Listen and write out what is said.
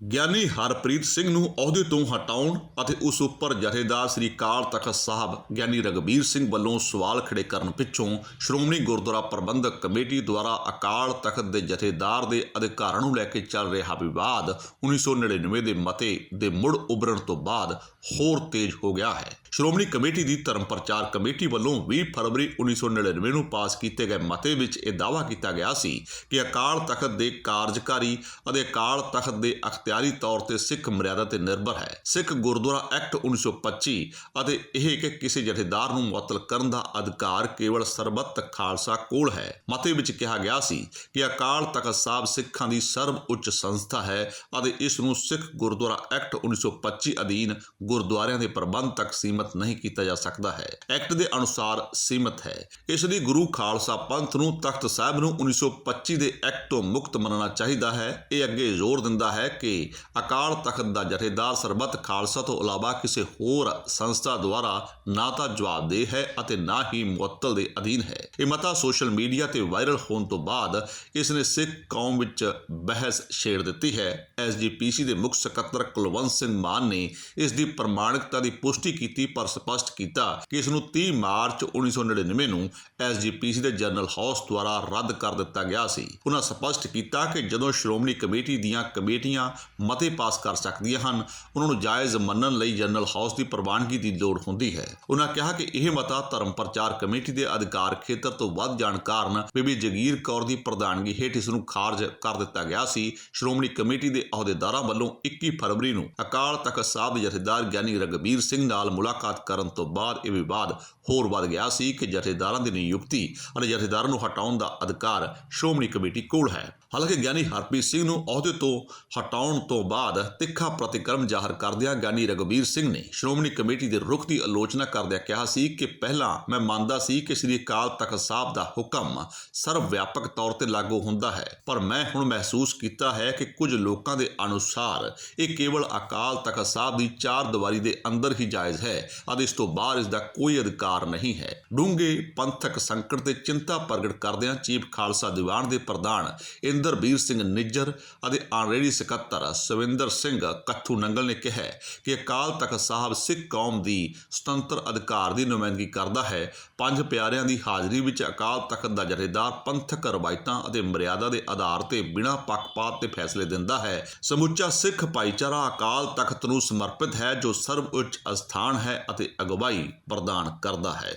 ਗਿਆਨੀ ਹਰਪ੍ਰੀਤ ਸਿੰਘ ਨੂੰ ਅਹੁਦੇ ਤੋਂ ਹਟਾਉਣ ਅਤੇ ਉਸ ਉੱਪਰ ਜਥੇਦਾਰ ਸ੍ਰੀ ਅਕਾਲ ਤਖਤ ਸਾਹਿਬ ਗਿਆਨੀ ਰਗਬੀਰ ਸਿੰਘ ਵੱਲੋਂ ਸਵਾਲ ਖੜੇ ਕਰਨ ਪਿੱਛੋਂ ਸ਼੍ਰੋਮਣੀ ਗੁਰਦੁਆਰਾ ਪ੍ਰਬੰਧਕ ਕਮੇਟੀ ਦੁਆਰਾ ਅਕਾਲ ਤਖਤ ਦੇ ਜਥੇਦਾਰ ਦੇ ਅਧਿਕਾਰਾਂ ਨੂੰ ਲੈ ਕੇ ਚੱਲ ਰਿਹਾ ਵਿਵਾਦ 1999 ਦੇ ਮਤੇ ਦੇ ਮੁੜ ਉਭਰਨ ਤੋਂ ਬਾਅਦ ਹੋਰ ਤੇਜ਼ ਹੋ ਗਿਆ ਹੈ। ਸ਼੍ਰੋਮਣੀ ਕਮੇਟੀ ਦੀ ਧਰਮ ਪ੍ਰਚਾਰ ਕਮੇਟੀ ਵੱਲੋਂ 20 ਫਰਵਰੀ 1999 ਨੂੰ ਪਾਸ ਕੀਤੇ ਗਏ ਮਤੇ ਵਿੱਚ ਇਹ ਦਾਅਵਾ ਕੀਤਾ ਗਿਆ ਸੀ ਕਿ ਅਕਾਲ ਤਖਤ ਦੇ ਕਾਰਜਕਾਰੀ ਅਤੇ ਅਕਾਲ ਤਖਤ ਦੇ ਅਖਤਿਆਰੀ ਤੌਰ ਤੇ ਸਿੱਖ ਮਰਿਆਦਾ ਤੇ ਨਿਰਭਰ ਹੈ। ਸਿੱਖ ਗੁਰਦੁਆਰਾ ਐਕਟ 1925 ਅਤੇ ਇਹ ਕਿ ਕਿਸੇ ਜਥੇਦਾਰ ਨੂੰ ਮੁਅੱਤਲ ਕਰਨ ਦਾ ਅਧਿਕਾਰ ਕੇਵਲ ਸਰਬੱਤ ਖਾਲਸਾ ਕੋਲ ਹੈ। ਮਤੇ ਵਿੱਚ ਕਿਹਾ ਗਿਆ ਸੀ ਕਿ ਅਕਾਲ ਤਖਤ ਸਾਹਿਬ ਸਿੱਖਾਂ ਦੀ ਸਰਵ ਉੱਚ ਸੰਸਥਾ ਹੈ ਅਤੇ ਇਸ ਨੂੰ ਸਿੱਖ ਗੁਰਦੁਆਰਾ ਐਕਟ 1925 ਅਧੀਨ ਗੁਰਦੁਆਰਿਆਂ ਦੇ ਪ੍ਰਬੰਧ ਤੱਕ ਸੀਮਤ ਨਹੀਂ ਕੀਤਾ ਜਾ ਸਕਦਾ ਹੈ। ਐਕਟ ਦੇ ਅਨੁਸਾਰ ਸੀਮਤ ਹੈ। ਇਸ ਲਈ ਗੁਰੂ ਖਾਲਸਾ ਪੰਥ ਨੂੰ ਤਖਤ ਸਾਹਿਬ ਨੂੰ 1925 ਦੇ ਐਕਟ ਤੋਂ ਮੁਕਤ ਮੰਨਣਾ ਚਾਹੀਦਾ ਹੈ। ਇਹ ਅੱਗੇ ਜ਼ੋਰ ਦਿੰਦਾ ਹੈ ਕਿ ਅਕਾਲ ਤਖਤ ਦਾ ਜਥੇਦਾਰ ਸਰਬੱਤ ਖਾਲਸਾ ਤੋਂ ਇਲਾਵਾ ਕਿਸੇ ਹੋਰ ਸੰਸਥਾ ਦੁਆਰਾ ਨਾ ਤਾਂ ਜਵਾਬਦੇਹ ਹੈ ਅਤੇ ਨਾ ਹੀ ਮੁਅੱਤਲ ਦੇ ਅਧੀਨ ਹੈ। ਇਹ ਮਤਾ ਸੋਸ਼ਲ ਮੀਡੀਆ ਤੇ ਵਾਇਰਲ ਹੋਣ ਤੋਂ ਬਾਅਦ ਇਸ ਨੇ ਸਿੱਖ ਕੌਮ ਵਿੱਚ ਬਹਿਸ ਛੇੜ ਦਿੱਤੀ ਹੈ। ਐਸਜੀਪੀਸੀ ਦੇ ਮੁੱਖ ਸਕੱਤਰ ਕੁਲਵੰਤ ਸਿੰਘ ਮਾਨ ਨੇ ਇਸ ਦੀ ਪ੍ਰਮਾਣਿਕਤਾ ਦੀ ਪੁਸ਼ਟੀ ਕੀਤੀ, ਪਰ ਸਪਸ਼ਟ ਕੀਤਾ ਕਿ ਇਸ ਨੂੰ 30 ਮਾਰਚ 1999 ਨੂੰ ਐਸਜੀਪੀਸੀ ਦੇ ਜਨਰਲ ਹਾਊਸ ਦੁਆਰਾ ਰੱਦ ਕਰ ਦਿੱਤਾ ਗਿਆ ਸੀ। ਉਹਨਾਂ ਸਪਸ਼ਟ ਕੀਤਾ ਕਿ ਜਦੋਂ ਸ਼੍ਰੋਮਣੀ ਕਮੇਟੀ ਦੀਆਂ ਕਮੇਟੀਆਂ ਮਤੇ ਪਾਸ ਕਰ ਸਕਦੀਆਂ ਹਨ। ਉਹਨਾਂ ਨੂੰ ਜਾਇਜ਼ ਮੰਨਣ ਲਈ ਜਨਰਲ ਹਾਊਸ ਦੀ ਪ੍ਰਵਾਨਗੀ ਦੀ ਲੋੜ ਹੁੰਦੀ ਹੈ। ਉਹਨਾਂ ਕਿਹਾ ਕਿ ਇਹ ਮਤਾ ਧਰਮ ਪ੍ਰਚਾਰ ਕਮੇਟੀ ਦੇ ਅਧਿਕਾਰ ਖੇਤਰ ਤੋਂ ਵੱਧ ਜਾਣ ਕਾਰਨ ਬੀਬੀ ਜਗੀਰ ਕੌਰ ਦੀ ਪ੍ਰਧਾਨਗੀ ਹੇਠ ਇਸ ਨੂੰ ਖਾਰਜ ਕਰ ਦਿੱਤਾ ਗਿਆ ਸੀ। ਸ਼੍ਰੋਮਣੀ ਕਮੇਟੀ ਦੇ ਅਹੁਦੇਦਾਰਾਂ ਵੱਲੋਂ 21 ਫਰਵਰੀ ਨੂੰ ਅਕਾਲ ਤਖਤ ਸਾਹਿਬ ਦੇ ਜਥੇਦਾਰ ਗਿਆਨੀ ਰਗਬੀਰ ਸਿੰਘ ਨਾਲ ਮੁਲਾਕਾਤ ਕਰਨ ਤੋਂ ਬਾਅਦ ਇਹ ਵਿਵਾਦ ਹੋਰ ਵੱਧ ਗਿਆ ਸੀ ਕਿ ਜਥੇਦਾਰਾਂ ਦੀ ਨਿਯੁਕਤੀ ਅਤੇ ਜਥੇਦਾਰਾਂ ਨੂੰ ਹਟਾਉਣ ਦਾ ਅਧਿਕਾਰ ਸ਼੍ਰੋਮਣੀ ਕਮੇਟੀ ਕੋਲ ਹੈ। ਹਾਲਾਂਕਿ ਗਿਆਨੀ ਹਰਪ੍ਰੀਤ ਸਿੰਘ ਨੂੰ ਅਹੁਦੇ ਤੋਂ ਹਟਾਉਣ ਤੋਂ ਬਾਅਦ ਤਿੱਖਾ ਪ੍ਰਤੀਕਰਮ ਜ਼ਾਹਰ ਕਰਦਿਆਂ ਗਿਆਨੀ ਰਗਬੀਰ ਸਿੰਘ ਨੇ ਸ਼੍ਰੋਮਣੀ ਕਮੇਟੀ ਦੇ ਰੁਖ ਦੀ ਆਲੋਚਨਾ ਕਰਦਿਆਂ ਕਿਹਾ ਸੀ ਕਿ ਪਹਿਲਾਂ ਮੈਂ ਮੰਨਦਾ ਸੀ ਕਿ ਸ੍ਰੀ ਅਕਾਲ ਤਖਤ ਸਾਹਿਬ ਦਾ ਹੁਕਮ ਸਰਵ ਵਿਆਪਕ ਤੌਰ ਤੇ ਲਾਗੂ ਹੁੰਦਾ ਹੈ, ਪਰ ਮੈਂ ਹੁਣ ਮਹਿਸੂਸ ਕੀਤਾ ਹੈ ਕਿ ਕੁਝ ਲੋਕਾਂ ਦੇ ਅਨੁਸਾਰ ਇਹ ਕੇਵਲ ਅਕਾਲ ਤਖਤ ਸਾਹਿਬ ਦੀ ਚਾਰ ਦੀਵਾਰੀ ਦੇ ਅੰਦਰ ਹੀ ਜਾਇਜ਼ ਹੈ ਅਤੇ ਇਸ ਤੋਂ ਬਾਹਰ ਇਸ ਦਾ ਕੋਈ ਅਧਿਕਾਰ ਨਹੀਂ ਹੈ। ਡੂੰਘੇ ਪੰਥਕ ਸੰਕਟ ਤੇ ਚਿੰਤਾ ਪ੍ਰਗਟ ਕਰਦਿਆਂ ਚੀਫ ਖਾਲਸਾ ਦੀਵਾਨ ਦੇ ਪ੍ਰਧਾਨ ਇੰਦਰਬੀਰ ਸਿੰਘ ਨਿੱਜਰ ਅਤੇ ਆਨਰੇਰੀ ਸਕੱਤਰ ਸਵਿੰਦਰ ਸਿੰਘ ਕੱਥੂ ਨੰਗਲ ਨੇ ਕਿਹਾ ਕਿ ਅਕਾਲ ਤਖਤ ਸਾਹਿਬ ਸਿੱਖ ਕੌਮ ਦੀ ਸੁਤੰਤਰ ਅਧਿਕਾਰ ਦੀ ਨੁਮਾਇੰਦਗੀ ਕਰਦਾ ਹੈ। ਪੰਜ ਪਿਆਰਿਆਂ ਦੀ ਹਾਜ਼ਰੀ ਵਿੱਚ ਅਕਾਲ ਤਖਤ ਦਾ ਜਥੇਦਾਰ ਪੰਥਕ ਰਵਾਇਤਾਂ ਅਤੇ ਮਰਿਆਦਾ ਦੇ ਆਧਾਰ ਤੇ ਬਿਨਾਂ ਪੱਖਪਾਤ ਤੇ ਫੈਸਲੇ ਦਿੰਦਾ ਹੈ। ਸਮੁੱਚਾ ਸਿੱਖ ਭਾਈਚਾਰਾ ਅਕਾਲ ਤਖਤ ਨੂੰ ਸਮਰਪਿਤ ਹੈ, ਜੋ ਸਰਵ ਉੱਚ ਅਸਥਾਨ ਹੈ ਅਤੇ ਅਗਵਾਈ ਪ੍ਰਦਾਨ ਕਰਦਾ ਹੈ।